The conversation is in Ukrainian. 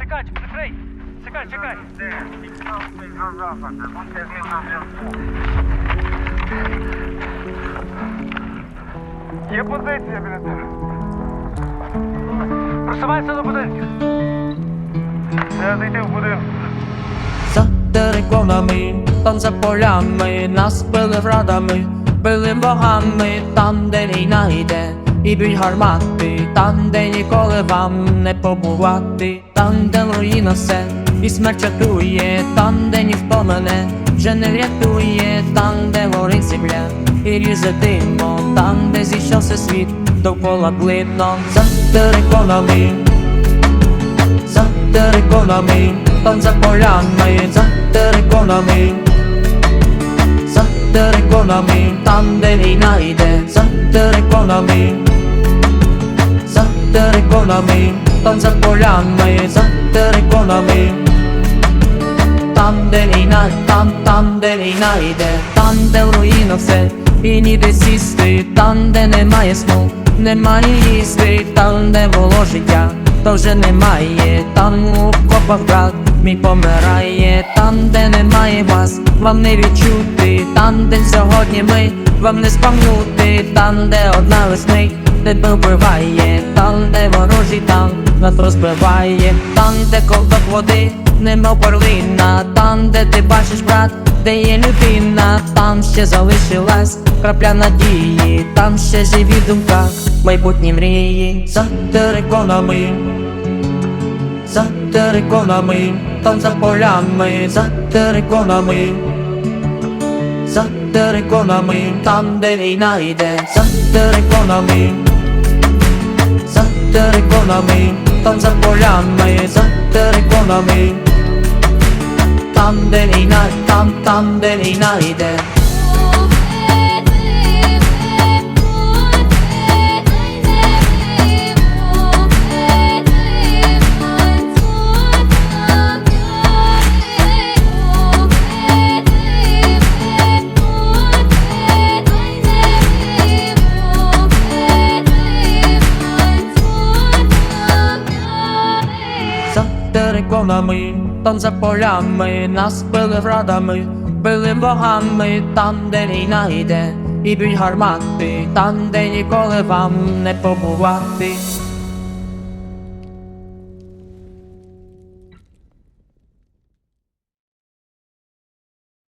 Чекай, прикрий! Чекай, чекай! Є позиція біля тебе. Просувайся до будинків. Треба зайти в будинок. Териконами, там за полями, нас били врадами, били богами, там, де війна йде, і б'ють гармати, там, де ніколи вам не побувати, там, де руїна все, і смерть чатує, там, де ніхто мене вже не врятує, там, де горить земля, і ріже димо, там, де зійшовся світ, довкола блидно, за териконами за териконами, там за полями, за териконами, за териконами, там де війна йде, за териконами, териконами, там за полями, за териконами, там де війна, там, там, де війна йде, там, де в руїнах все, і ніде сісти, там, де немає сну, немає їсти, там, де було життя, то вже немає, там у копах брат мій помирає, там, де немає вас, вам не відчути, там, де сьогодні ми, вам не спам'нути, там, де одна весни, тебе вбиває, там, де ворожий танк нас розбиває, там, де ковток води, немов перлина, там, де ти бачиш брат, де є людина, там ще залишилась крапля надії, там ще живі думка, майбутні мрії, за териконами, за териконами, там за полями, за териконами, за териконами, там де війна йде, за териконами, териконами, там за полями, за териконами, там териконами, там полями, нас били врадами, били богами, там, де війна йде, і б'ють гармати, там, де ніколи вам не побувати.